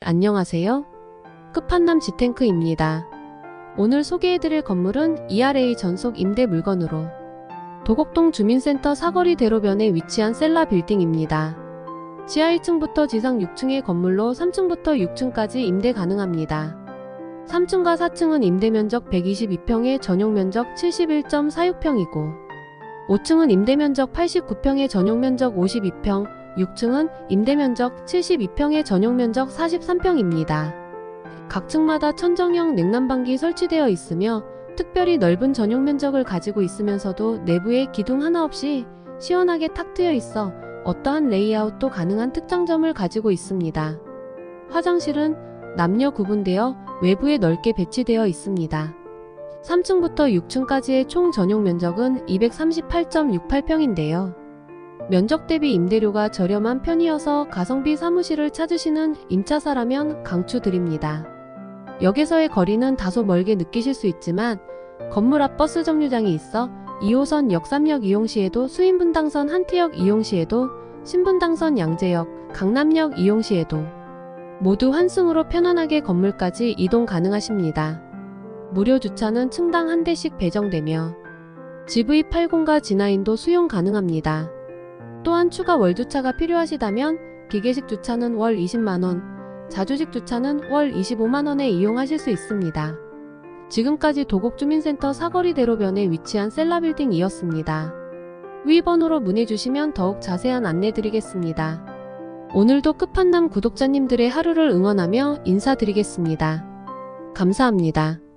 안녕하세요. 끝판남 지탱크입니다. 오늘 소개해드릴 건물은 ERA 전속 임대 물건으로 도곡동 주민센터 사거리 대로변에 위치한 셀라 빌딩입니다. 지하 1층부터 지상 6층의 건물로 3층부터 6층까지 임대 가능합니다. 3층과 4층은 임대 면적 122평에 전용 면적 71.46평이고 5층은 임대 면적 89평에 전용 면적 52평, 6층은 임대 면적 72평에 전용 면적 43평입니다. 각 층마다 천정형 냉난방기 설치되어 있으며 특별히 넓은 전용 면적을 가지고 있으면서도 내부에 기둥 하나 없이 시원하게 탁 트여 있어 어떠한 레이아웃도 가능한 특장점을 가지고 있습니다. 화장실은 남녀 구분되어 외부에 넓게 배치되어 있습니다. 3층부터 6층까지의 총 전용 면적은 238.68평인데요. 면적 대비 임대료가 저렴한 편이어서 가성비 사무실을 찾으시는 임차사라면 강추드립니다. 역에서의 거리는 다소 멀게 느끼실 수 있지만 건물 앞 버스 정류장이 있어 2호선 역 3역 이용 시에도 수인분당선 한티역 이용 시에도 신분당선 양재역, 강남역 이용 시에도 모두 환승으로 편안하게 건물까지 이동 가능하십니다. 무료 주차는 층당 한 대씩 배정되며 GV80과 G9도 수용 가능합니다. 또한 추가 월주차가 필요하시다면 기계식 주차는 월 20만원, 자주식 주차는 월 25만원에 이용하실 수 있습니다. 지금까지 도곡주민센터 사거리 대로변에 위치한 셀라빌딩이었습니다. 위 번호로 문의주시면 더욱 자세한 안내 드리겠습니다. 오늘도 끝판남 구독자님들의 하루를 응원하며 인사드리겠습니다. 감사합니다.